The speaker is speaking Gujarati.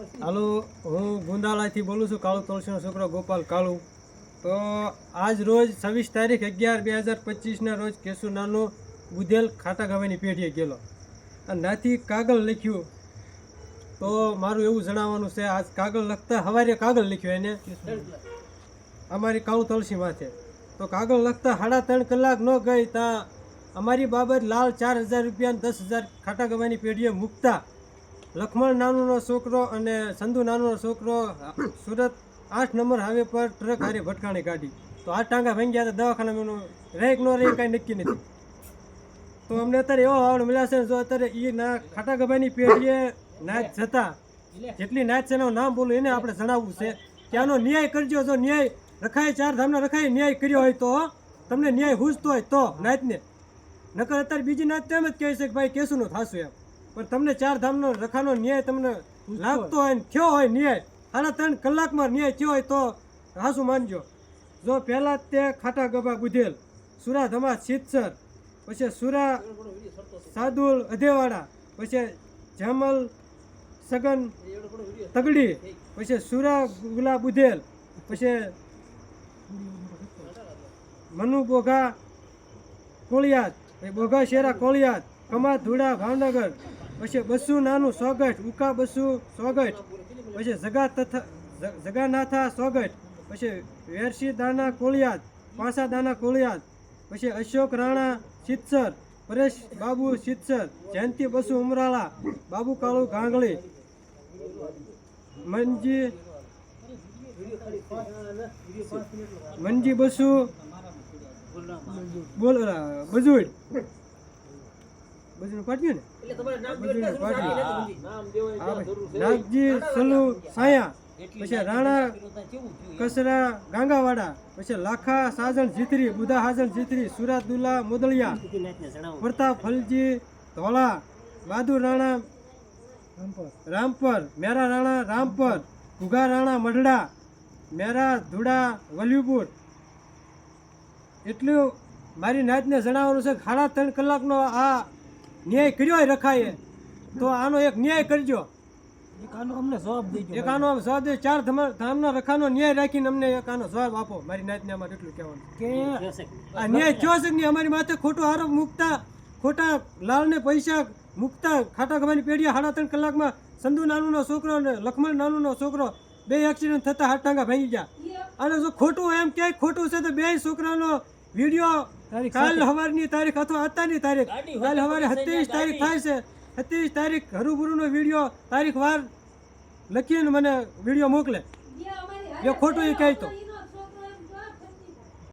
હાલો, હું ગુંદાલાથી બોલું છું, કાળુ તુલસીનો છોકરો ગોપાલ કાળુ. તો આજ રોજ છવ્વીસ તારીખ અગિયાર બે હજાર પચીસના રોજ કેશુનાનો બુધેલ ખાટા ગાવાની પેઢીએ ગયેલો. અને નાથી કાગળ લખ્યું. તો મારું એવું જણાવવાનું છે, આજ કાગળ લખતા હવારે કાગળ લખ્યું એને. અમારી કાળુ તુલસી માથે. તો કાગળ લખતા સાડા ત્રણ કલાક ન ગઈ ત્યાં અમારી બાબત લાલ ચાર હજાર રૂપિયા દસ હજાર ખાટા ગવાની પેઢીએ મૂકતા. લખમણ નાનુનો છોકરો અને સંધુ નાનુનો છોકરો, સુરત આઠ નંબર હાઈવે પર ટ્રક હારે ભટકાણી કાઢી. તો આ ટાંગા ભાંગી ગયા દવાખાનામાં રહે કે ન રહે, કાંઈ નક્કી નથી. તો અમને અત્યારે એવો આવડ મળ્યા છે જો અત્યારે એ ના ખાટા પેઢીએ નાચ જતા, જેટલી નાચ છે એનું નામ બોલું એને આપણે જણાવવું છે કે આનો ન્યાય કરજો, જો ન્યાય રખાય, ચાર ધામનો રખાય, ન્યાય કર્યો હોય તો તમને ન્યાય હુજતો હોય તો નાચને. નકર અત્યારે બીજી નાચ તો એમ જ કહે છે કે ભાઈ કેસુનું થશું એમ. પણ તમને ચાર ધામનો રખાનો ન્યાય તમને લાગતો હોય ને થયો હોય ન્યાય, સાડા ત્રણ કલાકમાં ન્યાય થયો હોય તો હાસું માનજો. જો પહેલાં તે ખાટા ગભા બુધેલ, સુરા ધમા સિત્સર પછી સુરા સાદુલ અધેવાડા, પછી જમલ સગન તગડી, પછી સુરા ગુલા બુધેલ, પછી મનુ બોઘા કોળિયાદ બોઘા શેરા કોળિયાદ, કમા ધુડા ભાવનગર પછી બસુ નાનું સોગઠ, ઉકા બસુ સોગઠ, પછી જગા તથા જગાનાથા સોગઠ, પછી વેરસી દાના કોળિયાદ, પાસા દાના કોળિયાદ, પછી અશોક રાણા સિત્સર પરેશ બાબુ સિત્સર જયંતિ બસુ ઉમરાળા, બાબુ કાળુ ગાંગળી મંજી મંજી બસુ, બોલ બજુડ. બજુડ પાટ્યું ને. નાગજી સલુ સાયા પછી રાણા કસરા ગાંગાવાડા પછી લાખા સાજણ જીતરી બુધા હાજણ જીતરી સુરાદુલ્લા મોદળિયા પ્રતાપ ફલજી ધોળા બાદુ રાણા રામપર. મેરા રાણા રામપર ઘુઘા રાણા મઢડા મેરા ધુડા વલ્યુપુર. એટલું મારી નાતને જણાવવાનું છે ખાડા સાડા ત્રણ કલાકનો આ ન્યાય કર્યો હોય રખાય તો આનો એક ન્યાય કરજો. એક આનો અમને જવાબ દે ચાર ધમા- ધામના રખાનો ન્યાય રાખીને અમને એક આનો જવાબ આપો. મારી નાતને અમારે એટલું કહેવાનું. કે આ ન્યાય થયો છે નહીં? અમારી માથે ખોટો આરોપ મૂકતા ખોટા લાલને પૈસા મૂકતા ખાટા ગવાની પેઢીએ સાડા ત્રણ કલાકમાં સંધુ નાનુનો છોકરો અને લખમણ નાનુનો છોકરો બે એક્સિડન્ટ થતા હાથ ટાંગા ભાંગી ગયા. અને જો ખોટું એમ ક્યાંય ખોટું છે તો બે છોકરાનો વીડિયો કાલ સવારની તારીખ અથવા અત્યારની તારીખ. કાલ સવારે સત્યાવીસ તારીખ થાય છે સત્યાવીસ તારીખ હરુભરુનો વીડિયો તારીખ વાર લખીને મને વીડિયો મોકલે. એ ખોટું એ કહે તો